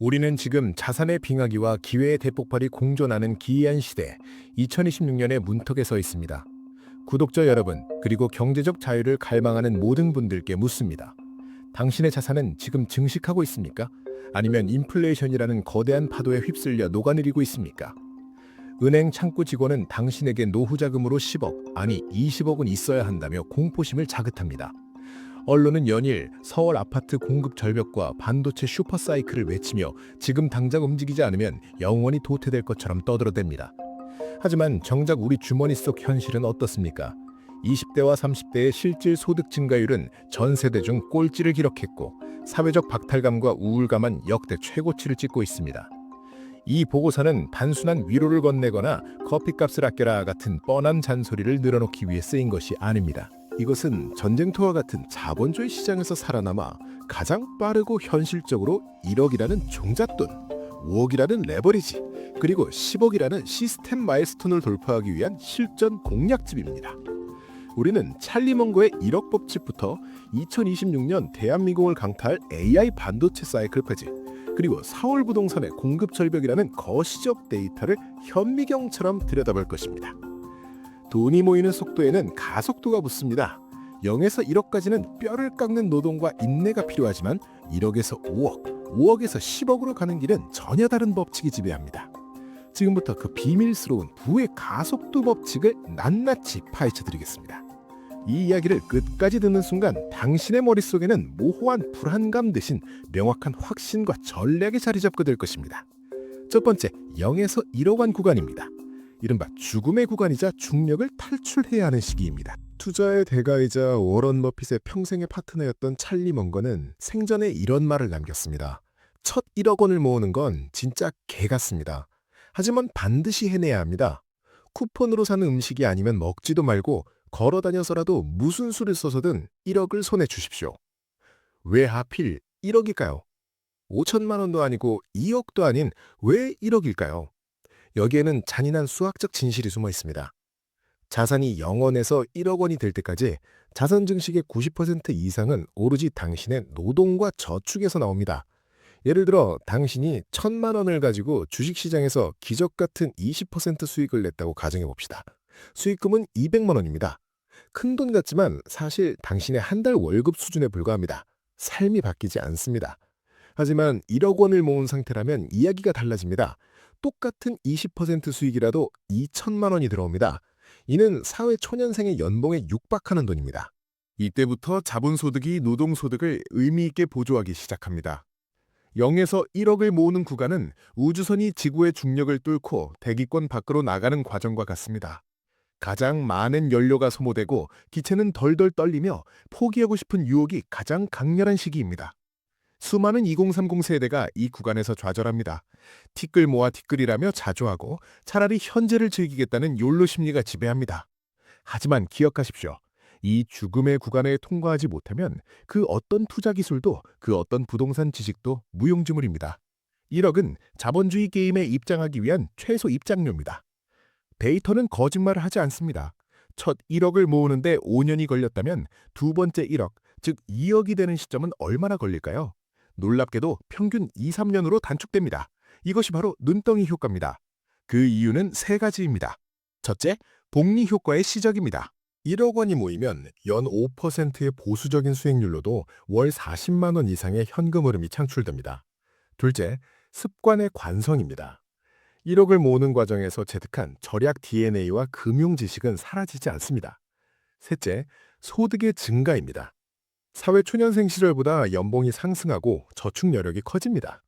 우리는 지금 자산의 빙하기와 기회의 대폭발이 공존하는 기이한 시대 2026년의 문턱에 서 있습니다. 구독자 여러분, 그리고 경제적 자유를 갈망하는 모든 분들께 묻습니다. 당신의 자산은 지금 증식하고 있습니까? 아니면 인플레이션이라는 거대한 파도에 휩쓸려 녹아내리고 있습니까? 은행 창구 직원은 당신에게 노후 자금으로 10억, 아니 20억은 있어야 한다며 공포심을 자극합니다. 언론은 연일 서울 아파트 공급 절벽과 반도체 슈퍼사이클을 외치며 지금 당장 움직이지 않으면 영원히 도태될 것처럼 떠들어댑니다. 하지만 정작 우리 주머니 속 현실은 어떻습니까? 20대와 30대의 실질 소득 증가율은 전 세대 중 꼴찌를 기록했고 사회적 박탈감과 우울감은 역대 최고치를 찍고 있습니다. 이 보고서는 단순한 위로를 건네거나 커피값을 아껴라 같은 뻔한 잔소리를 늘어놓기 위해 쓰인 것이 아닙니다. 이것은 전쟁터와 같은 자본주의 시장에서 살아남아 가장 빠르고 현실적으로 1억이라는 종잣돈, 5억이라는 레버리지, 그리고 10억이라는 시스템 마일스톤을 돌파하기 위한 실전 공략집입니다. 우리는 찰리 먼거의 1억 법칙부터 2026년 대한민국을 강타할 AI 반도체 사이클 페지, 그리고 사월 부동산의 공급 절벽이라는 거시적 데이터를 현미경처럼 들여다볼 것입니다. 돈이 모이는 속도에는 가속도가 붙습니다. 0에서 1억까지는 뼈를 깎는 노동과 인내가 필요하지만 1억에서 5억, 5억에서 10억으로 가는 길은 전혀 다른 법칙이 지배합니다. 지금부터 그 비밀스러운 부의 가속도 법칙을 낱낱이 파헤쳐 드리겠습니다. 이 이야기를 끝까지 듣는 순간 당신의 머릿속에는 모호한 불안감 대신 명확한 확신과 전략이 자리 잡게 될 것입니다. 첫 번째, 0에서 1억 원 구간입니다. 이른바 죽음의 구간이자 중력을 탈출해야 하는 시기입니다. 투자의 대가이자 워런 버핏의 평생의 파트너였던 찰리 먼거는 생전에 이런 말을 남겼습니다. 첫 1억 원을 모으는 건 진짜 개 같습니다. 하지만 반드시 해내야 합니다. 쿠폰으로 사는 음식이 아니면 먹지도 말고 걸어 다녀서라도 무슨 수를 써서든 1억을 손에 주십시오. 왜 하필 1억일까요? 5천만 원도 아니고 2억도 아닌 왜 1억일까요? 여기에는 잔인한 수학적 진실이 숨어 있습니다. 자산이 0원에서 1억 원이 될 때까지 자산 증식의 90% 이상은 오로지 당신의 노동과 저축에서 나옵니다. 예를 들어 당신이 천만 원을 가지고 주식시장에서 기적 같은 20% 수익을 냈다고 가정해 봅시다. 수익금은 200만 원입니다. 큰 돈 같지만 사실 당신의 한 달 월급 수준에 불과합니다. 삶이 바뀌지 않습니다. 하지만 1억 원을 모은 상태라면 이야기가 달라집니다. 똑같은 20% 수익이라도 2천만 원이 들어옵니다. 이는 사회 초년생의 연봉에 육박하는 돈입니다. 이때부터 자본소득이 노동소득을 의미 있게 보조하기 시작합니다. 0에서 1억을 모으는 구간은 우주선이 지구의 중력을 뚫고 대기권 밖으로 나가는 과정과 같습니다. 가장 많은 연료가 소모되고 기체는 덜덜 떨리며 포기하고 싶은 유혹이 가장 강렬한 시기입니다. 수많은 2030 세대가 이 구간에서 좌절합니다. 티끌 모아 티끌이라며 자조하고 차라리 현재를 즐기겠다는 욜로 심리가 지배합니다. 하지만 기억하십시오. 이 죽음의 구간에 통과하지 못하면 그 어떤 투자 기술도 그 어떤 부동산 지식도 무용지물입니다. 1억은 자본주의 게임에 입장하기 위한 최소 입장료입니다. 데이터는 거짓말을 하지 않습니다. 첫 1억을 모으는데 5년이 걸렸다면 두 번째 1억, 즉 2억이 되는 시점은 얼마나 걸릴까요? 놀랍게도 평균 2, 3년으로 단축됩니다. 이것이 바로 눈덩이 효과입니다. 그 이유는 세 가지입니다. 첫째, 복리 효과의 시작입니다. 1억 원이 모이면 연 5%의 보수적인 수익률로도 월 40만 원 이상의 현금 흐름이 창출됩니다. 둘째, 습관의 관성입니다. 1억을 모으는 과정에서 체득한 절약 DNA와 금융 지식은 사라지지 않습니다. 셋째, 소득의 증가입니다. 사회 초년생 시절보다 연봉이 상승하고 저축 여력이 커집니다.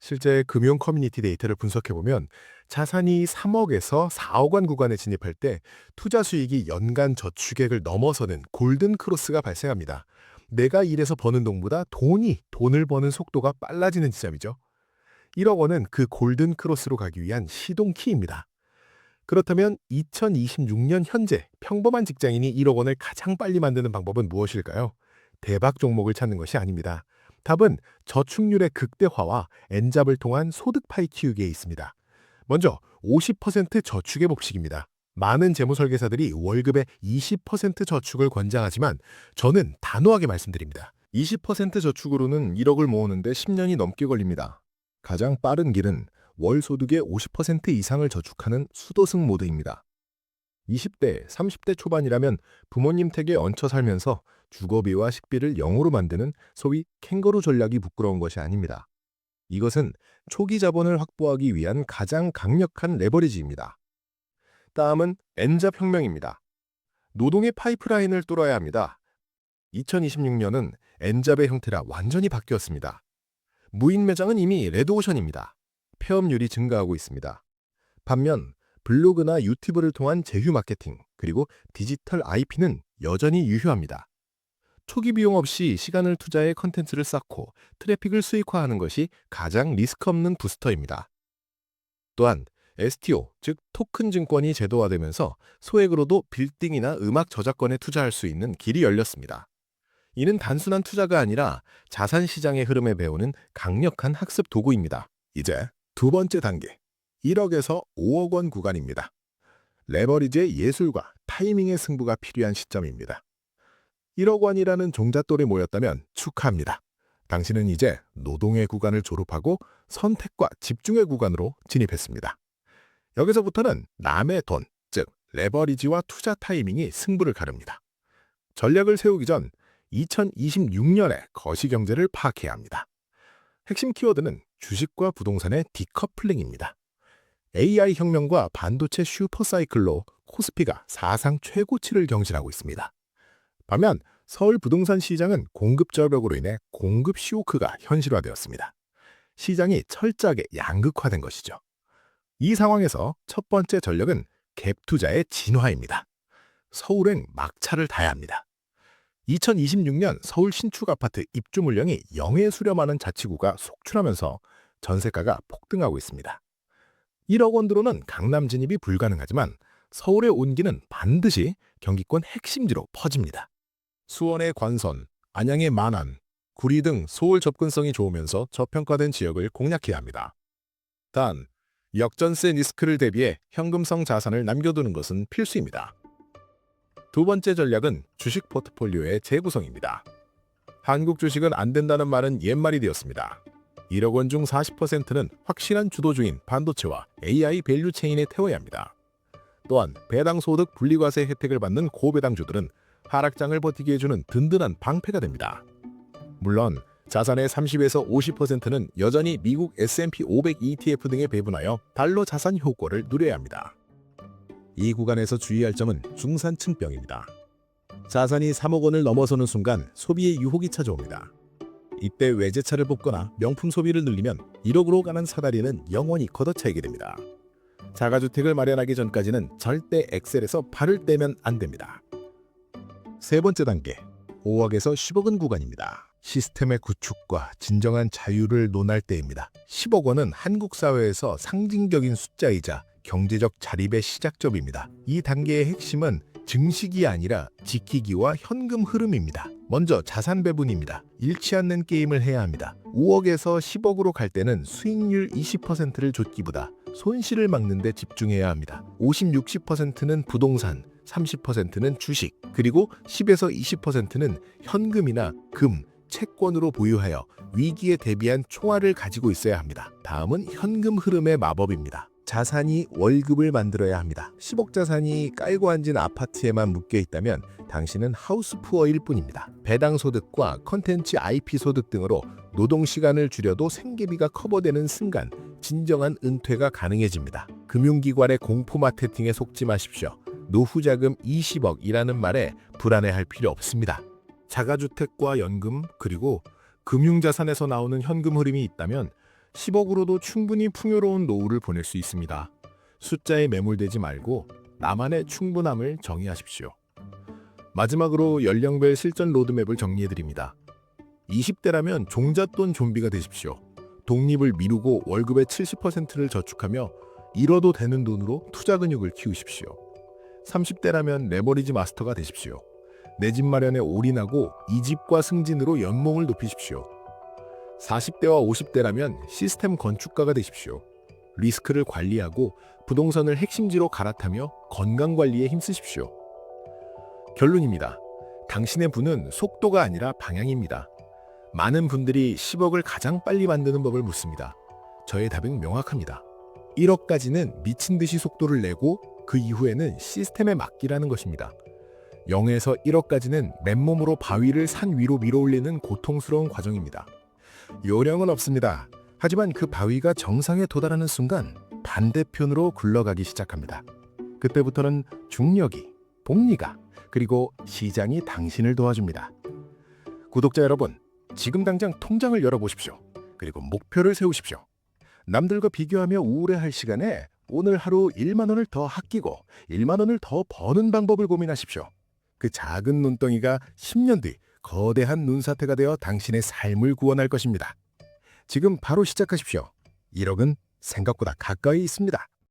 실제 금융 커뮤니티 데이터를 분석해보면 자산이 3억에서 4억 원 구간에 진입할 때 투자 수익이 연간 저축액을 넘어서는 골든 크로스가 발생합니다. 내가 일해서 버는 돈보다 돈이 돈을 버는 속도가 빨라지는 지점이죠. 1억 원은 그 골든 크로스로 가기 위한 시동키입니다. 그렇다면 2026년 현재 평범한 직장인이 1억 원을 가장 빨리 만드는 방법은 무엇일까요? 대박 종목을 찾는 것이 아닙니다. 답은 저축률의 극대화와 엔잡을 통한 소득 파이 키우기에 있습니다. 먼저 50% 저축의 법칙입니다. 많은 재무설계사들이 월급의 20% 저축을 권장하지만 저는 단호하게 말씀드립니다. 20% 저축으로는 1억을 모으는데 10년이 넘게 걸립니다. 가장 빠른 길은 월 소득의 50% 이상을 저축하는 수도승 모드입니다. 20대, 30대 초반이라면 부모님 택에 얹혀 살면서 주거비와 식비를 0으로 만드는 소위 캥거루 전략이 부끄러운 것이 아닙니다. 이것은 초기 자본을 확보하기 위한 가장 강력한 레버리지입니다. 다음은 N잡 혁명입니다. 노동의 파이프라인을 뚫어야 합니다. 2026년은 N잡의 형태라 완전히 바뀌었습니다. 무인 매장은 이미 레드오션입니다. 폐업률이 증가하고 있습니다. 반면 블로그나 유튜브를 통한 제휴 마케팅 그리고 디지털 IP는 여전히 유효합니다. 초기 비용 없이 시간을 투자해 컨텐츠를 쌓고 트래픽을 수익화하는 것이 가장 리스크 없는 부스터입니다. 또한 STO, 즉 토큰 증권이 제도화되면서 소액으로도 빌딩이나 음악 저작권에 투자할 수 있는 길이 열렸습니다. 이는 단순한 투자가 아니라 자산 시장의 흐름에 배우는 강력한 학습 도구입니다. 이제 두 번째 단계, 1억에서 5억 원 구간입니다. 레버리지의 예술과 타이밍의 승부가 필요한 시점입니다. 1억 원이라는 종잣돌에 모였다면 축하합니다. 당신은 이제 노동의 구간을 졸업하고 선택과 집중의 구간으로 진입했습니다. 여기서부터는 남의 돈, 즉 레버리지와 투자 타이밍이 승부를 가릅니다. 전략을 세우기 전 2026년의 거시경제를 파악해야 합니다. 핵심 키워드는 주식과 부동산의 디커플링입니다. AI 혁명과 반도체 슈퍼사이클로 코스피가 사상 최고치를 경신하고 있습니다. 반면 서울 부동산 시장은 공급 저벽으로 인해 공급 쇼크가 현실화되었습니다. 시장이 철저하게 양극화된 것이죠. 이 상황에서 첫 번째 전략은 갭 투자의 진화입니다. 서울행 막차를 타야 합니다. 2026년 서울 신축 아파트 입주 물량이 영에 수렴하는 자치구가 속출하면서 전세가가 폭등하고 있습니다. 1억 원으로는 강남 진입이 불가능하지만 서울의 온기는 반드시 경기권 핵심지로 퍼집니다. 수원의 관선, 안양의 만안, 구리 등 서울 접근성이 좋으면서 저평가된 지역을 공략해야 합니다. 단, 역전세 리스크를 대비해 현금성 자산을 남겨두는 것은 필수입니다. 두 번째 전략은 주식 포트폴리오의 재구성입니다. 한국 주식은 안 된다는 말은 옛말이 되었습니다. 1억 원 중 40%는 확실한 주도주인 반도체와 AI 밸류 체인에 태워야 합니다. 또한 배당 소득 분리과세 혜택을 받는 고배당주들은 하락장을 버티게 해주는 든든한 방패가 됩니다. 물론 자산의 30에서 50%는 여전히 미국 S&P 500 ETF 등에 배분하여 달러 자산 효과를 누려야 합니다. 이 구간에서 주의할 점은 중산층병입니다. 자산이 3억 원을 넘어서는 순간 소비의 유혹이 찾아옵니다. 이때 외제차를 뽑거나 명품 소비를 늘리면 1억으로 가는 사다리는 영원히 걷어차이게 됩니다. 자가주택을 마련하기 전까지는 절대 엑셀에서 발을 떼면 안 됩니다. 세 번째 단계, 5억에서 10억은 구간입니다. 시스템의 구축과 진정한 자유를 논할 때입니다. 10억 원은 한국 사회에서 상징적인 숫자이자 경제적 자립의 시작점입니다. 이 단계의 핵심은 증식이 아니라 지키기와 현금 흐름입니다. 먼저 자산 배분입니다. 잃지 않는 게임을 해야 합니다. 5억에서 10억으로 갈 때는 수익률 20%를 줬기보다 손실을 막는 데 집중해야 합니다. 50, 60%는 부동산, 30%는 주식, 그리고 10에서 20%는 현금이나 금, 채권으로 보유하여 위기에 대비한 총알을 가지고 있어야 합니다. 다음은 현금 흐름의 마법입니다. 자산이 월급을 만들어야 합니다. 10억 자산이 깔고 앉은 아파트에만 묶여 있다면 당신은 하우스푸어일 뿐입니다. 배당 소득과 컨텐츠 IP 소득 등으로 노동 시간을 줄여도 생계비가 커버되는 순간 진정한 은퇴가 가능해집니다. 금융기관의 공포 마케팅에 속지 마십시오. 노후 자금 20억이라는 말에 불안해할 필요 없습니다. 자가주택과 연금 그리고 금융자산에서 나오는 현금 흐름이 있다면 10억으로도 충분히 풍요로운 노후를 보낼 수 있습니다. 숫자에 매몰되지 말고 나만의 충분함을 정의하십시오. 마지막으로 연령별 실전 로드맵을 정리해드립니다. 20대라면 종잣돈 좀비가 되십시오. 독립을 미루고 월급의 70%를 저축하며 잃어도 되는 돈으로 투자 근육을 키우십시오. 30대라면 레버리지 마스터가 되십시오. 내 집 마련에 올인하고 이 집과 승진으로 연봉을 높이십시오. 40대와 50대라면 시스템 건축가가 되십시오. 리스크를 관리하고 부동산을 핵심지로 갈아타며 건강 관리에 힘쓰십시오. 결론입니다. 당신의 부는 속도가 아니라 방향입니다. 많은 분들이 10억을 가장 빨리 만드는 법을 묻습니다. 저의 답은 명확합니다. 1억까지는 미친 듯이 속도를 내고 그 이후에는 시스템에 맡기라는 것입니다. 0에서 1억까지는 맨몸으로 바위를 산 위로 밀어올리는 고통스러운 과정입니다. 요령은 없습니다. 하지만 그 바위가 정상에 도달하는 순간 반대편으로 굴러가기 시작합니다. 그때부터는 중력이, 복리가, 그리고 시장이 당신을 도와줍니다. 구독자 여러분, 지금 당장 통장을 열어보십시오. 그리고 목표를 세우십시오. 남들과 비교하며 우울해할 시간에 오늘 하루 1만 원을 더 아끼고 1만 원을 더 버는 방법을 고민하십시오. 그 작은 눈덩이가 10년 뒤 거대한 눈사태가 되어 당신의 삶을 구원할 것입니다. 지금 바로 시작하십시오. 1억은 생각보다 가까이 있습니다.